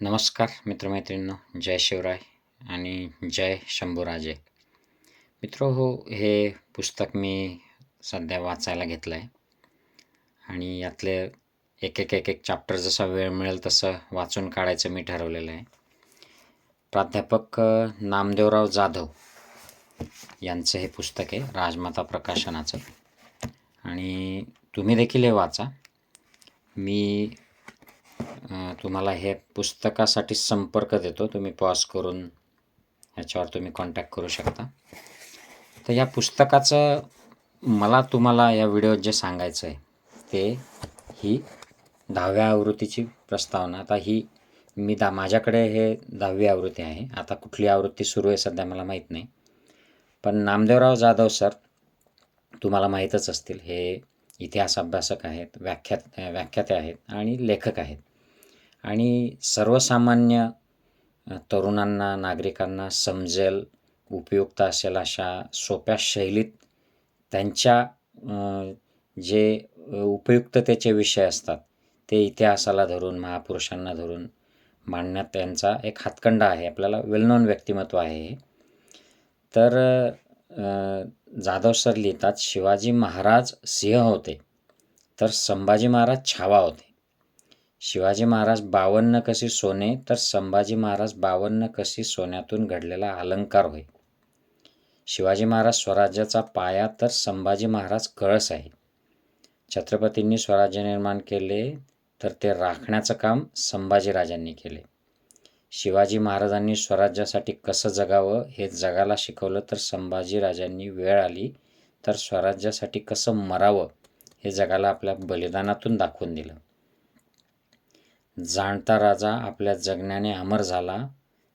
नमस्कार मित्रमैत्रिणींनो. जय शिवराय आणि जय शंभूराजे. मित्र हो हे पुस्तक मी सध्या वाचायला घेतलं आहे आणि यातले एक एक एक एक चॅप्टर जसा वेळ मिळेल तसं वाचून काढायचं मी ठरवलेलं आहे. प्राध्यापक नामदेवराव जाधव यांचं हे पुस्तक आहे राजमाता प्रकाशनाचं. आणि तुम्ही देखील हे वाचा. मी तुम्हाला हे पुस्तकासाठी संपर्क देतो. तुम्ही पॉज करून ह्याच्यावर तुम्ही कॉन्टॅक्ट करू शकता. तर या पुस्तकाचं मला तुम्हाला या व्हिडिओत जे सांगायचं आहे ते ही दहाव्या आवृत्तीची प्रस्तावना. आता ही मी दा माझ्याकडे हे दहावी आवृत्ती आहे. आता कुठली आवृत्ती सुरू आहे सध्या मला माहीत नाही. पण नामदेवराव जाधव सर तुम्हाला माहीतच असतील. हे इतिहास अभ्यासक आहेत व्याख्यात व्याख्याते आहेत आणि लेखक आहेत. आणि सर्वसामान्य तरुणांना नागरिकांना समजेल उपयुक्त असेल अशा सोप्या शैलीत त्यांच्या जे उपयुक्ततेचे विषय असतात ते इतिहासाला धरून महापुरुषांना धरून मांडण्यात त्यांचा एक हातखंडा आहे. आपल्याला वेल नोन व्यक्तिमत्व आहे हे. तर जाधव सर लिहितात शिवाजी महाराज सिंह होते तर संभाजी महाराज छावा होते. शिवाजी महाराज बावन्न कशी सोने तर संभाजी महाराज बावन्न कशी सोन्यातून घडलेला अलंकार होय. शिवाजी महाराज स्वराज्याचा पाया तर संभाजी महाराज कळस आहे. छत्रपतींनी स्वराज्य निर्माण केले तर ते राखण्याचं काम संभाजीराजांनी केले. शिवाजी महाराजांनी स्वराज्यासाठी कसं जगावं हे जगाला शिकवलं तर संभाजीराजांनी वेळ आली तर स्वराज्यासाठी कसं मरावं हे जगाला आपल्या बलिदानातून दाखवून दिलं. जाणता राजा आपल्या जगण्याने अमर झाला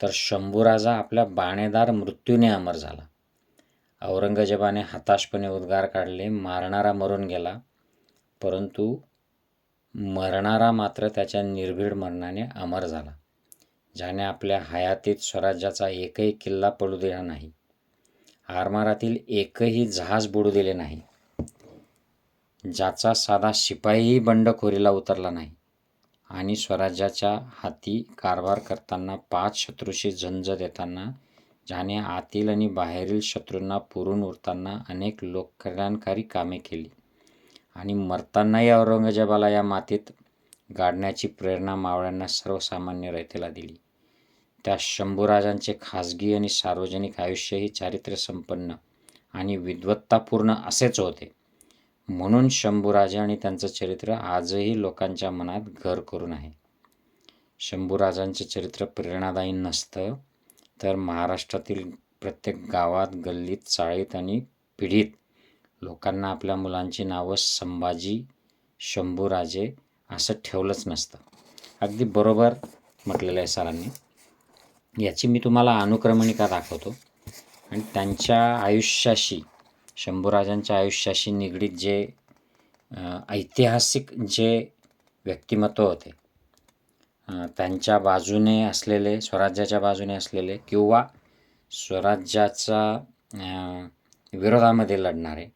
तर शंभूराजा आपल्या बाणेदार मृत्यूने अमर झाला. औरंगजेबाने हताशपणे उद्गार काढले मारणारा मरून गेला परंतु मरणारा मात्र त्याच्या निर्भीड मरणाने अमर झाला ज्याने आपल्या हयातीत स्वराज्याचा एकही किल्ला पडू दिला नाही. आरमारातील एकही जहाज बुडू दिले नाही ज्याचा साधा शिपाईही बंडखोरीला उतरला नाही. आणि स्वराज्याच्या हाती कारभार करताना पाच शत्रूशी झंज देताना ज्याने आतील आणि बाहेरील शत्रूंना पुरून उरताना अनेक लोककल्याणकारी कामे केली. आणि मरतानाही औरंगजेबाला या मातीत गाडण्याची प्रेरणा मावळ्यांना सर्वसामान्य रयतेला दिली. त्या शंभूराजांचे खाजगी आणि सार्वजनिक आयुष्यही चारित्र्यसंपन्न आणि विद्वत्तापूर्ण असेच होते. म्हणून शंभूराजे आणि त्यांचं चरित्र आजही लोकांच्या मनात घर करून आहे. शंभूराजांचे चरित्र प्रेरणादायी नसतं तर महाराष्ट्रातील प्रत्येक गावात गल्लीत चाळीत आणि पिढीत लोकांना आपल्या मुलांची नावं संभाजी शंभूराजे असं ठेवलंच नसतं. अगदी बरोबर म्हटलेलं आहे सरांनी. याची मी तुम्हाला अनुक्रमणिका दाखवतो. आणि त्यांच्या आयुष्याशी शंभूराजांच्या आयुष्याशी निगडीत जे ऐतिहासिक जे व्यक्तिमत्व होते त्यांच्या बाजूने असलेले स्वराज्याच्या बाजूने असलेले किंवा स्वराज्याचा विरोधामध्ये लढणारे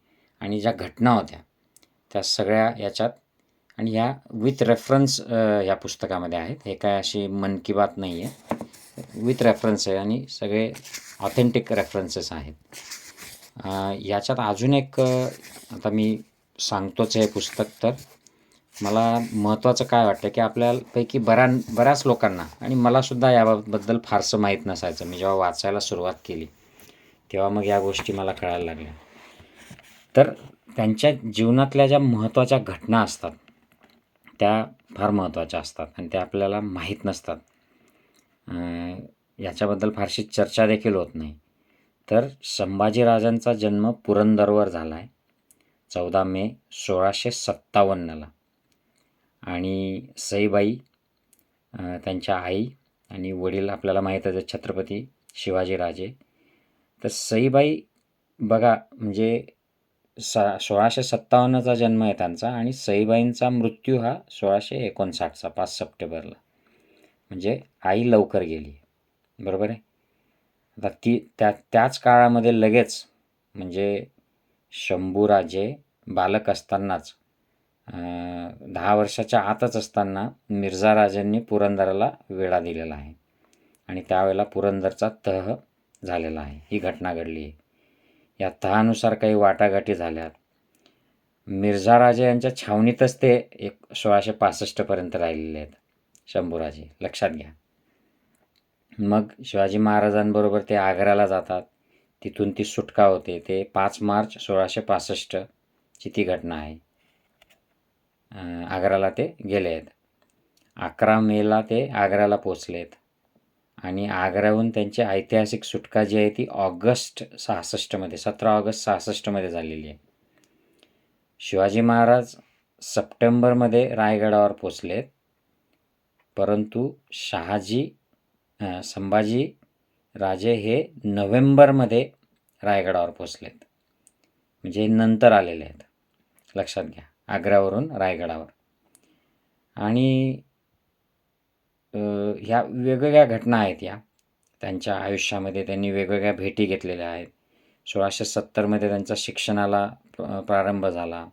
आणि ज्या घटना होत्या त्या सगळ्या याच्यात आणि ह्या विथ रेफरन्स ह्या पुस्तकामध्ये आहेत. हे काय अशी मन की बात नाही आहे विथ रेफरन्स आहे आणि सगळे ऑथेंटिक रेफरन्सेस आहेत. याच्यात अजून एक आता मी सांगतोच हे पुस्तक तर मला महत्त्वाचं काय वाटतं की आपल्यापैकी बऱ्या बऱ्याच लोकांना आणि मलासुद्धा याबाबतबद्दल फारसं माहीत नसायचं. मी जेव्हा वाचायला सुरुवात केली तेव्हा मग या गोष्टी मला कळायला लागल्या. तर त्यांच्या जीवनातल्या ज्या महत्त्वाच्या घटना असतात त्या फार महत्त्वाच्या असतात आणि त्या आपल्याला माहीत नसतात. याच्याबद्दल फारशी चर्चा देखील होत नाही. तर संभाजीराजांचा जन्म पुरंदरवर झाला आहे चौदा मे सोळाशे सत्तावन्नला. आणि सईबाई त्यांच्या आई आणि वडील आपल्याला माहीत आहे छत्रपती शिवाजीराजे तर सईबाई बघा म्हणजे सा सोळाशे सत्तावन्नचा जन्म आहे त्यांचा आणि सईबाईंचा मृत्यू हा सोळाशे एकोणसाठचा पाच सप्टेंबरला. म्हणजे आई लवकर गेली. बरोबर आहे? आता ती त्या त्याच काळामध्ये लगेच म्हणजे शंभूराजे बालक असतानाच दहा वर्षाच्या आतच असताना मिर्झा राजांनी पुरंदराला वेढा दिलेला आहे. आणि त्यावेळेला पुरंदरचा तह झालेला आहे. ही घटना घडली आहे. या तहानुसार काही वाटाघाटी झाल्यात. मिर्झा राजे यांच्या छावणीतच ते एक सोळाशे पासष्टपर्यंत राहिलेले आहेत. शंभूराजे लक्षात घ्या. मग शिवाजी महाराजांबरोबर ते आग्र्याला जातात. तिथून ती सुटका होते. ते पाच मार्च सोळाशे पासष्टची ती घटना आहे. आग्र्याला ते गेले आहेत अकरा मेला ते आग्र्याला पोचलेत. आणि आग्र्याहून त्यांची ऐतिहासिक सुटका जी आहे ती ऑगस्ट सहासष्टमध्ये सतरा ऑगस्ट सहासष्टमध्ये झालेली आहे. शिवाजी महाराज सप्टेंबरमध्ये रायगडावर पोचलेत. परंतु शहाजी संभाजी राजे हे नोव्हेंबरमध्ये रायगडावर पोचलेत म्हणजे नंतर आलेले आहेत. लक्षात घ्या आग्र्यावरून रायगडावर. आणि ह्या वेगवेगळ्या घटना आहेत या. त्यांच्या आयुष्यामध्ये त्यांनी वेगवेगळ्या भेटी घेतलेल्या आहेत. सोळाशे सत्तरमध्ये त्यांचा शिक्षणाला प्रारंभ झाला.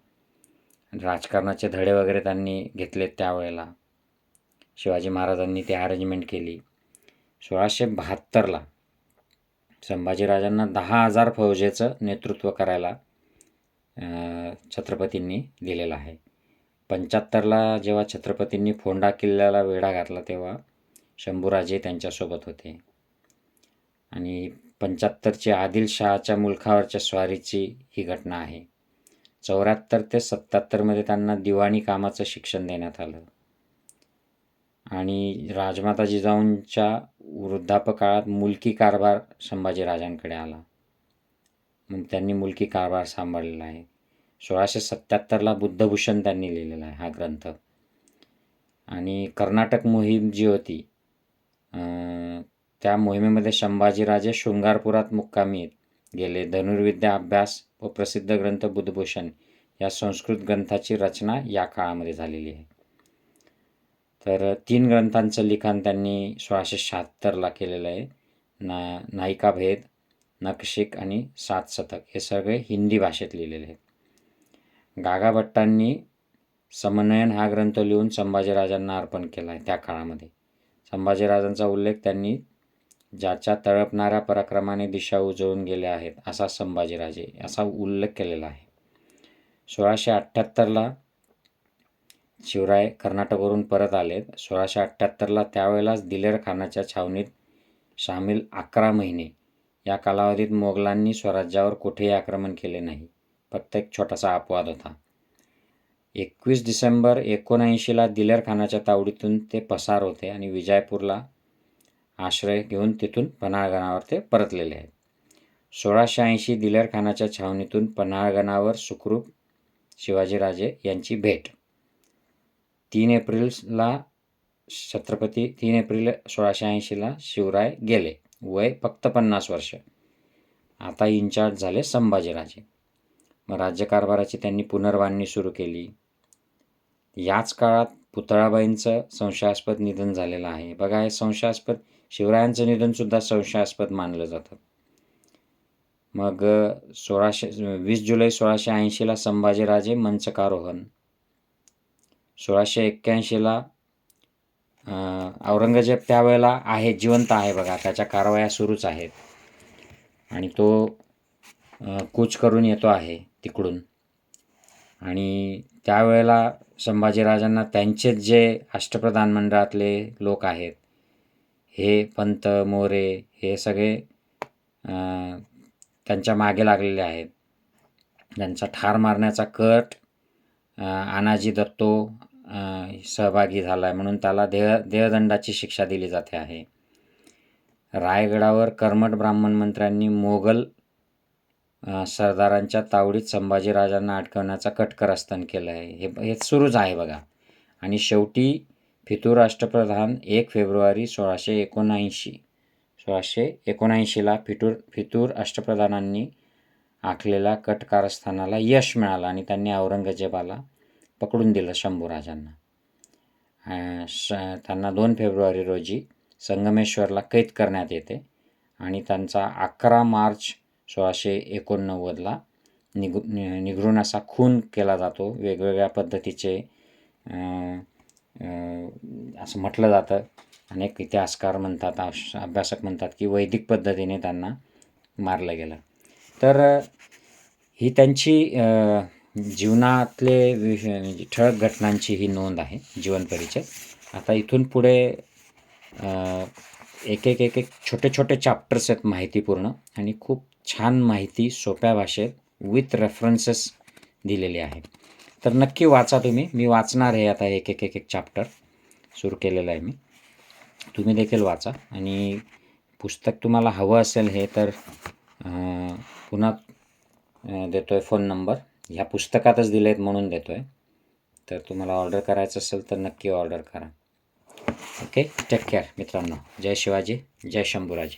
राजकारणाचे धडे वगैरे त्यांनी घेतलेत त्यावेळेला. शिवाजी महाराजांनी ती अरेंजमेंट केली. सोळाशे बहात्तरला संभाजीराजांना दहा हजार फौजेचं नेतृत्व करायला छत्रपतींनी दिलेलं आहे. पंच्याहत्तरला जेव्हा छत्रपतींनी फोंडा किल्ल्याला वेढा घातला तेव्हा शंभूराजे त्यांच्यासोबत होते. आणि पंच्याहत्तरची आदिलशहाच्या मुलखावरच्या स्वारीची ही घटना आहे. चौऱ्याहत्तर ते सत्याहत्तरमध्ये त्यांना दिवाणी कामाचं शिक्षण देण्यात आलं. आणि राजमाता जिजाऊंच्या वृद्धापकाळात मुलकी कारभार संभाजीराजांकडे आला. मग त्यांनी मुलकी कारभार सांभाळलेला आहे. सोळाशे सत्याहत्तरला बुद्धभूषण त्यांनी लिहिलेला आहे हा ग्रंथ. आणि कर्नाटक मोहीम जी होती त्या मोहिमेमध्ये संभाजीराजे शृंगारपुरात मुक्कामी गेले. धनुर्विद्या अभ्यास व प्रसिद्ध ग्रंथ बुद्धभूषण या संस्कृत ग्रंथाची रचना या काळामध्ये झालेली आहे. तर तीन ग्रंथांचं लिखाण त्यांनी सोळाशे शहात्तरला केलेलं आहे. ना नायिका भेद नक्षिक आणि सात शतक हे सगळे हिंदी भाषेत लिहिलेले आहेत. गागाभट्टांनी समन्वयन हा ग्रंथ लिहून संभाजीराजांना अर्पण केला आहे त्या काळामध्ये. संभाजीराजांचा उल्लेख त्यांनी ज्याच्या तळपणाऱ्या पराक्रमाने दिशा उजळून गेल्या आहेत असा संभाजीराजे असा उल्लेख केलेला आहे. सोळाशे अठ्ठ्याहत्तरला शिवराय कर्नाटकवरून परत आलेत. सोळाशे अठ्ठ्याहत्तरला त्यावेळेलाच दिलेर खानाच्या छावणीत सामील अकरा महिने. या कालावधीत मोगलांनी स्वराज्यावर कुठेही आक्रमण केले नाही. फक्त एक छोटासा अपवाद होता. एकवीस डिसेंबर एकोणऐंशीला दिलेर खानाच्या तावडीतून ते पसार होते आणि विजयपूरला आश्रय घेऊन तिथून पन्हाळगणावर ते परतलेले आहेत. सोळाशे ऐंशी दिलेर खानाच्या छावणीतून पन्हाळगणावर सुखरूप शिवाजीराजे यांची भेट तीन एप्रिलला छत्रपती तीन एप्रिल सोळाशे ऐंशीला शिवराय गेले. वय फक्त पन्नास वर्ष. आता इन्चार्ज झाले संभाजीराजे. मग राज्यकारभाराची त्यांनी पुनर्बांधणी सुरू केली. याच काळात पुतळाबाईंचं संशयास्पद निधन झालेलं आहे. बघा हे संशयास्पद शिवरायांचं निधनसुद्धा संशयास्पद मानलं जातं. मग सोळाशे वीस जुलै सोळाशे ऐंशीला संभाजीराजे मंचकारोहण. सोळाशे एक्क्याऐंशीला औरंगजेब त्यावेळेला आहे जिवंत आहे बघा. त्याच्या कारवाया सुरूच आहेत. आणि तो कूच करून येतो आहे तिकडून. आणि त्यावेळेला संभाजीराजांना त्यांचेच जे अष्टप्रधान मंडळातले लोक आहेत हे पंत मोरे हे सगळे त्यांच्या मागे लागलेले आहेत. त्यांचा ठार मारण्याचा कट आनाजी दत्तो सहभागी झाला आहे म्हणून त्याला देह देहदंडाची शिक्षा दिली जाते आहे. रायगडावर कर्मठ ब्राह्मण मंत्र्यांनी मोगल सरदारांच्या तावडीत संभाजीराजांना अडकवण्याचा कटकरस्थान केलं आहे. हे हे सुरूच आहे बघा. आणि शेवटी फितूर राष्ट्रप्रधान एक फेब्रुवारी सोळाशे एकोणऐंशी सोळाशे एकोणऐंशीला फितूर फितूर आखलेला कट कारस्थानाला यश मिळालं आणि त्यांनी औरंगजेबाला पकडून दिलं शंभूराजांना. अ, श त्यांना दोन फेब्रुवारी रोजी संगमेश्वरला कैद करण्यात येते आणि त्यांचा अकरा मार्च सोळाशे एकोणनव्वदला निघू नि- असा खून केला जातो. वेगवेगळ्या पद्धतीचे असं म्हटलं जातं. अनेक इतिहासकार म्हणतात अश- अभ्यासक म्हणतात की वैदिक पद्धतीने त्यांना मारलं गेलं. तर ही त्यांची जीवनातले विष म्हणजे ठळक घटनांची ही नोंद आहे जीवनपरिचय आता इथून पुढे एक एक एक एक छोटे छोटे चॅप्टर्स आहेत माहितीपूर्ण आणि खूप छान माहिती सोप्या भाषेत विथ रेफरन्सेस दिलेली आहे. तर नक्की वाचा तुम्ही. मी वाचणार आहे आता एक एक एक एक चॅप्टर सुरू केलेलं आहे मी. तुम्ही देखील वाचा आणि पुस्तक तुम्हाला हवं असेल हे तर पुन्हा देतो आहे फोन नंबर ह्या पुस्तकातच दिले आहेत म्हणून देतो आहे तर तुम्हाला ऑर्डर करायचं असेल तर नक्की ऑर्डर करा. ओके टेक केअर मित्रांनो. जय शिवाजी जय शंभूराजी.